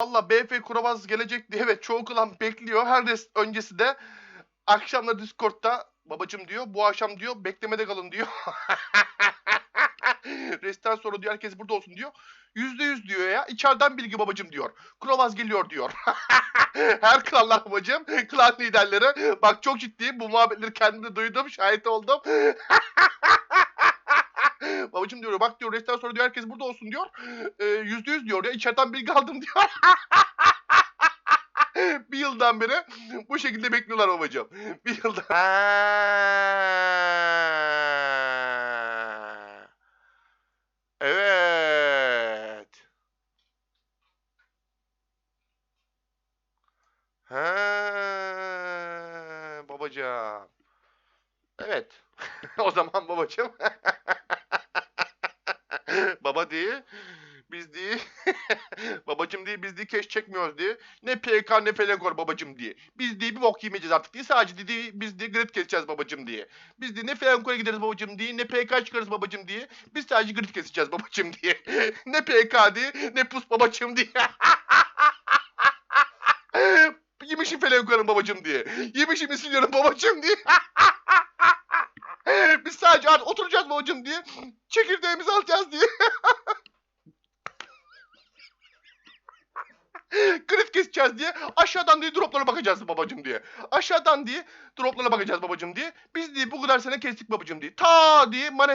Valla BF Kuramaz gelecek diye evet çoğu klan bekliyor. Her öncesi de akşamlar Discord'da babacım diyor bu akşam diyor beklemede kalın diyor. Restten sonra diyor herkes burada olsun diyor. Yüzde yüz diyor ya. İçeriden bilgi babacım diyor. Kuramaz geliyor diyor. Her klanlar babacım. Klan liderleri. Bak çok ciddiyim. Bu muhabbetleri kendimde duydum. Şahit oldum. babacım diyor bak diyor restten sonra diyor herkes burada olsun diyor. Ee, Yüzde yüz diyor ya. İçeriden bilgi aldım diyor. bir yıldan beri bu şekilde bekliyorlar babacığım. Bir yıldan. Evet. Ha, babacığım. Evet. o zaman babacığım. Baba değil. Biz değil. babacım diye biz diye keş çekmiyoruz diye. Ne PK ne Felekor babacım diye. Biz diye bir bok yemeyeceğiz artık diye. Sadece diye biz diye grid keseceğiz babacım diye. Biz diye ne Felenkor'a gideriz babacım diye. Ne PK çıkarız babacım diye. Biz sadece grid keseceğiz babacım diye. ne PK diye ne pus babacım diye. Yemişim Felenkor'un babacım diye. Yemişim İsilyon'un babacım diye. Biz sadece artık oturacağız babacım diye. Çekirdeğimizi alacağız diye. Grid keseceğiz diye aşağıdan diye droplara bakacağız babacım diye. Aşağıdan diye droplara bakacağız babacım diye. Biz diye bu kadar sene kestik babacım diye. Ta diye Manes